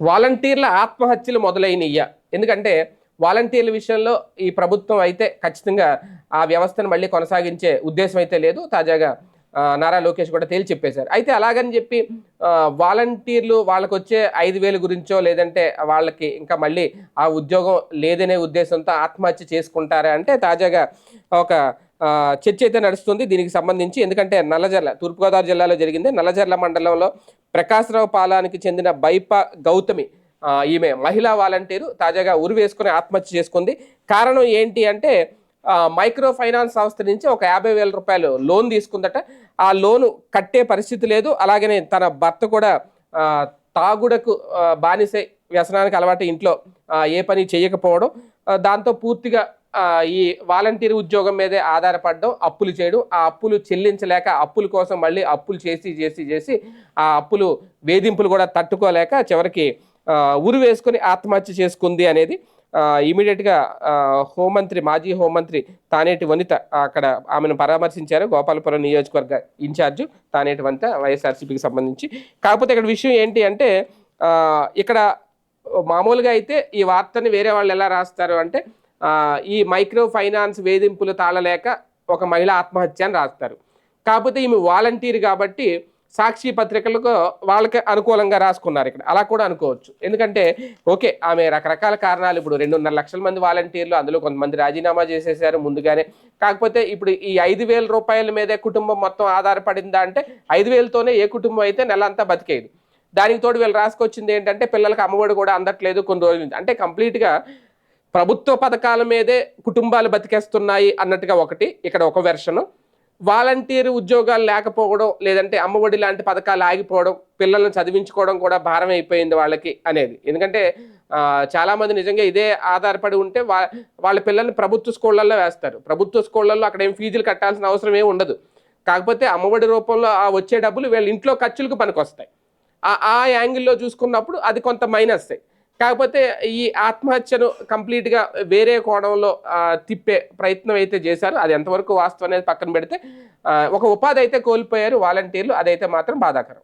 వాలంటీర్ల ఆత్మహత్యలు మొదలైనయ్యా. ఎందుకంటే వాలంటీర్ల విషయంలో ఈ ప్రభుత్వం అయితే ఖచ్చితంగా ఆ వ్యవస్థను మళ్ళీ కొనసాగించే ఉద్దేశం అయితే లేదు. తాజాగా నారా లోకేష్ కూడా తేల్చి చెప్పేశారు. అయితే అలాగని చెప్పి వాలంటీర్లు వాళ్ళకి వచ్చే ఐదు వేలు గురించో లేదంటే వాళ్ళకి ఇంకా మళ్ళీ ఆ ఉద్యోగం లేదనే ఉద్దేశంతో ఆత్మహత్య చేసుకుంటారా అంటే తాజాగా ఒక చర్చ అయితే నడుస్తుంది దీనికి సంబంధించి. ఎందుకంటే నల్లజర్ల తూర్పుగోదావరి జిల్లాలో జరిగింది. నల్లజర్ల మండలంలో ప్రకాశరావు పాలానికి చెందిన బైప గౌతమి ఈమె మహిళా వాలంటీరు తాజాగా ఉరి వేసుకుని ఆత్మహత్య చేసుకుంది. కారణం ఏంటి అంటే మైక్రో ఫైనాన్స్ సంస్థ నుంచి ఒక యాభై వేల రూపాయలు లోన్ తీసుకుందట. ఆ లోను కట్టే పరిస్థితి లేదు. అలాగనే తన భర్త కూడా తాగుడకు బానిసే బానిసై వ్యసనానికి అలవాటు ఇంట్లో ఏ పని చేయకపోవడం దాంతో పూర్తిగా ఈ వాలంటీర్ ఉద్యోగం మీదే ఆధారపడడం అప్పులు చేయడం ఆ అప్పులు చెల్లించలేక అప్పుల కోసం మళ్ళీ అప్పులు చేసి చేసి చేసి ఆ అప్పులు వేధింపులు కూడా తట్టుకోలేక చివరికి ఉరి వేసుకొని ఆత్మహత్య చేసుకుంది అనేది ఇమీడియట్గా హోంమంత్రి మాజీ హోంమంత్రి తానేటి వనిత అక్కడ ఆమెను పరామర్శించారు. గోపాలపురం నియోజకవర్గ ఇన్ఛార్జ్ తానేటి వనిత వైఎస్ఆర్సీపీకి సంబంధించి. కాకపోతే ఇక్కడ విషయం ఏంటి అంటే ఇక్కడ మామూలుగా అయితే ఈ వార్తని వేరే వాళ్ళు ఎలా రాస్తారు అంటే ఈ మైక్రో ఫైనాన్స్ వేధింపులు తాళలేక ఒక మహిళ ఆత్మహత్య అని రాస్తారు. కాకపోతే ఈమె వాలంటీర్ కాబట్టి సాక్షి పత్రికలకు వాళ్ళకి అనుకూలంగా రాసుకున్నారు ఇక్కడ. అలా కూడా అనుకోవచ్చు. ఎందుకంటే ఓకే ఆమె రకరకాల కారణాలు. ఇప్పుడు రెండున్నర లక్షల మంది వాలంటీర్లు అందులో కొంతమంది రాజీనామా చేసేసారు ముందుగానే. కాకపోతే ఇప్పుడు ఈ ఐదు వేల రూపాయల మీదే కుటుంబం మొత్తం ఆధారపడిందా అంటే ఐదు వేలతోనే ఏ కుటుంబం అయితే నెల అంతా బతికేది. దానికి తోడు వీళ్ళు రాసుకొచ్చింది ఏంటంటే పిల్లలకు అమ్మఒడి కూడా అందట్లేదు కొన్ని రోజుల నుంచి. అంటే కంప్లీట్గా ప్రభుత్వ పథకాల మీదే కుటుంబాలు బతికేస్తున్నాయి అన్నట్టుగా ఒకటి ఇక్కడ ఒక వెర్షను. వాలంటీర్ ఉద్యోగాలు లేకపోవడం లేదంటే అమ్మఒడి లాంటి పథకాలు ఆగిపోవడం పిల్లల్ని చదివించుకోవడం కూడా భారం అయిపోయింది వాళ్ళకి అనేది. ఎందుకంటే చాలామంది నిజంగా ఇదే ఆధారపడి ఉంటే వా వాళ్ళ పిల్లల్ని ప్రభుత్వ స్కూళ్ళల్లో వేస్తారు. ప్రభుత్వ స్కూళ్ళల్లో అక్కడ ఏం ఫీజులు కట్టాల్సిన అవసరం ఏమి ఉండదు. కాకపోతే అమ్మఒడి రూపంలో ఆ వచ్చే డబ్బులు వీళ్ళ ఇంట్లో ఖర్చులకు పనికొస్తాయి. ఆ ఆ యాంగిల్లో చూసుకున్నప్పుడు అది కొంత మైనస్ కాకపోతే ఈ ఆత్మహత్యను కంప్లీట్గా వేరే కోణంలో తిప్పే ప్రయత్నం అయితే చేశారు. అది ఎంతవరకు వాస్తవం అనేది పక్కన పెడితే ఒక ఉపాధి అయితే కోల్పోయారు వాలంటీర్లు. అదైతే మాత్రం బాధాకరం.